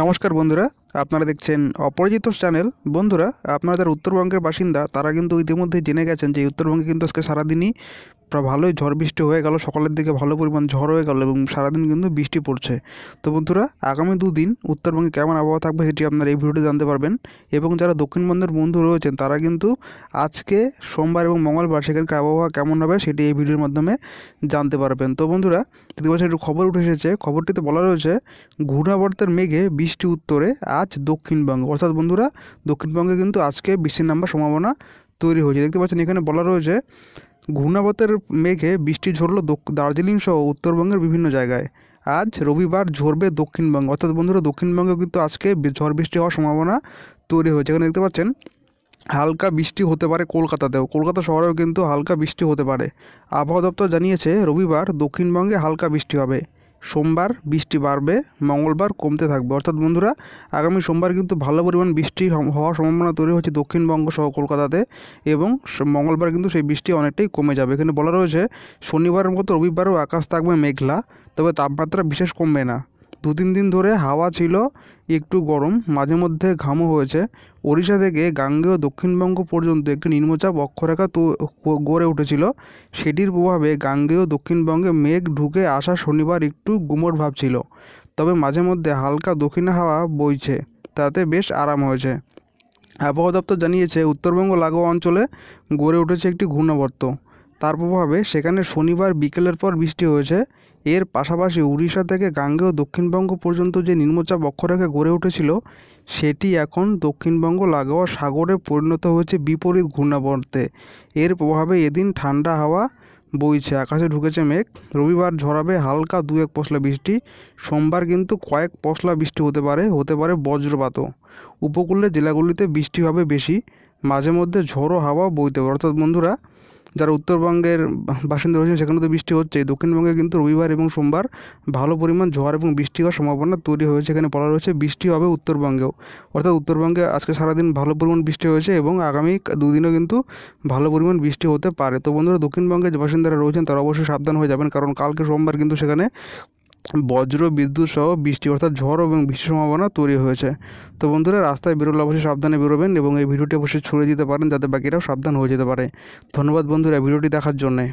নমস্কার বন্ধুরা, আপনারা দেখছেন অপরাজিত চ্যানেল। বন্ধুরা, আপনারা যারা উত্তরবঙ্গের বাসিন্দা, তারা কিন্তু ইতিমধ্যে জেনে গেছেন যে উত্তরবঙ্গে কিন্তু আজকে সারাদিনই প্রায় ভালোই ঝড় বৃষ্টি হয়ে গেল, সকালের দিকে ভালো পরিমাণ ঝড় হয়ে গেল এবং সারাদিন কিন্তু বৃষ্টি পড়ছে। তো বন্ধুরা, আগামী দুদিন উত্তরবঙ্গে কেমন আবহাওয়া থাকবে সেটি আপনারা এই ভিডিওতে জানতে পারবেন এবং যারা দক্ষিণবঙ্গের বন্ধু রয়েছেন, তারা কিন্তু আজকে সোমবার এবং মঙ্গলবার সেখানকার আবহাওয়া কেমন হবে সেটি এই ভিডিওর মাধ্যমে জানতে পারবেন। তো বন্ধুরা, দেখতে পাচ্ছেন একটু খবর উঠে এসেছে। খবরটিতে বলা রয়েছে, ঘূর্ণাবর্তের মেঘে বৃষ্টি উত্তরে আজ দক্ষিণবঙ্গ। অর্থাৎ বন্ধুরা, দক্ষিণবঙ্গে কিন্তু আজকে বৃষ্টির নাম্বার সম্ভাবনা তৈরি হয়েছে। দেখতে পাচ্ছেন এখানে বলা রয়েছে ঘূর্ণাবর্তের মেঘে বৃষ্টি ঝরল দার্জিলিং সহ উত্তরবঙ্গের বিভিন্ন জায়গায়। আজ রবিবার ঝরবে দক্ষিণবঙ্গ। অর্থাৎ বন্ধুরা, দক্ষিণবঙ্গে কিন্তু আজকে ঝড় বৃষ্টি হওয়ার সম্ভাবনা তৈরি হয়েছে। এখানে দেখতে পাচ্ছেন, হালকা বৃষ্টি হতে পারে কলকাতাতেও। কলকাতা শহরেও কিন্তু হালকা বৃষ্টি হতে পারে। আবহাওয়া দপ্তর জানিয়েছে, রবিবার দক্ষিণবঙ্গে হালকা বৃষ্টি হবে। সোমবার বৃষ্টি বাড়বে, মঙ্গলবার কমতে থাকবে। অর্থাৎ বন্ধুরা, আগামী সোমবার কিন্তু ভালো পরিমাণ বৃষ্টি হওয়ার সম্ভাবনা তৈরি হচ্ছে দক্ষিণবঙ্গ সহ কলকাতাতে এবং মঙ্গলবার কিন্তু সেই বৃষ্টি অনেকটাই কমে যাবে। এখানে বলা রয়েছে, শনিবারের মতো রবিবারও আকাশ থাকবে মেঘলা, তবে তাপমাত্রা বিশেষ কমবে না। দু তিন দিন ধরে হাওয়া ছিল, একটু গরম, মাঝে মধ্যে ঘামও হয়েছে। ওড়িশা থেকে গাঙ্গেয় দক্ষিণবঙ্গ পর্যন্ত একটি নিম্নচাপ অক্ষরেখা তো গড়ে উঠেছিল। সেটির প্রভাবে গাঙ্গেয় দক্ষিণবঙ্গে মেঘ ঢুকে আসা শনিবার একটু গুমট ভাব ছিল। তবে মাঝে মধ্যে হালকা দক্ষিণ হাওয়া বইছে, তাতে বেশ আরাম হয়েছে। আবহাওয়া দপ্তর জানিয়েছে, উত্তরবঙ্গ লাগোয়া অঞ্চলে গড়ে উঠেছে একটি ঘূর্ণাবর্ত। তার প্রভাবে সেখানে শনিবার বিকেলের পর বৃষ্টি হয়েছে। এর পাশাপাশি উড়িষ্যা থেকে গাঙ্গেয় দক্ষিণবঙ্গ পর্যন্ত যে নিম্নচাপ অক্ষরেখা গড়ে উঠেছিল, সেটি এখন দক্ষিণবঙ্গ লাগোয়া সাগরে পরিণত হয়েছে বিপরীত ঘূর্ণাবর্তে। এর প্রভাবে এদিন ঠান্ডা হাওয়া বইছে, আকাশে ঢুকেছে মেঘ। রবিবার ঝরাবে হালকা দু এক পশলা বৃষ্টি, সোমবার কিন্তু কয়েক পশলা বৃষ্টি হতে পারে হতে পারে বজ্রপাতও। উপকূলের জেলাগুলিতে বৃষ্টি হবে বেশি মাঝে মধ্যে ঝোড়ো হাওয়া বইতে পারে। অর্থাৎ বন্ধুরা যারা উত্তরবঙ্গের বাসিন্দা রয়েছেন, সেখানে তো বৃষ্টি হচ্ছে দক্ষিণবঙ্গে কিন্তু রবিবার এবং সোমবার ভালো পরিমাণ ঝড় এবং বৃষ্টি হওয়ার সম্ভাবনা তৈরি হয়েছে। এখানে বলা রয়েছে বৃষ্টি হবে উত্তরবঙ্গেও। অর্থাৎ উত্তরবঙ্গে আজকে সারাদিন ভালো পরিমাণ বৃষ্টি হয়েছে এবং আগামী দুদিনও কিন্তু ভালো পরিমাণ বৃষ্টি হতে পারে। তো বন্ধুরা দক্ষিণবঙ্গে যে বাসিন্দারা রয়েছেন, তারা অবশ্যই সাবধান হয়ে যাবেন, কারণ কালকে সোমবার কিন্তু সেখানে বজ্র বিদ্যুৎ সহ বৃষ্টি, অর্থাৎ ঝড় এবং বৃষ্টির সম্ভাবনা তৈরি হয়েছে। তো বন্ধুরা, রাস্তায় বেরোলে অবশ্যই সাবধানে বেরোবেন এবং এই ভিডিওটি অবশ্যই ছড়িয়ে দিতে পারেন, যাতে বাকিরাও সাবধান হয়ে যেতে পারে। ধন্যবাদ বন্ধুরা ভিডিওটি দেখার জন্যে।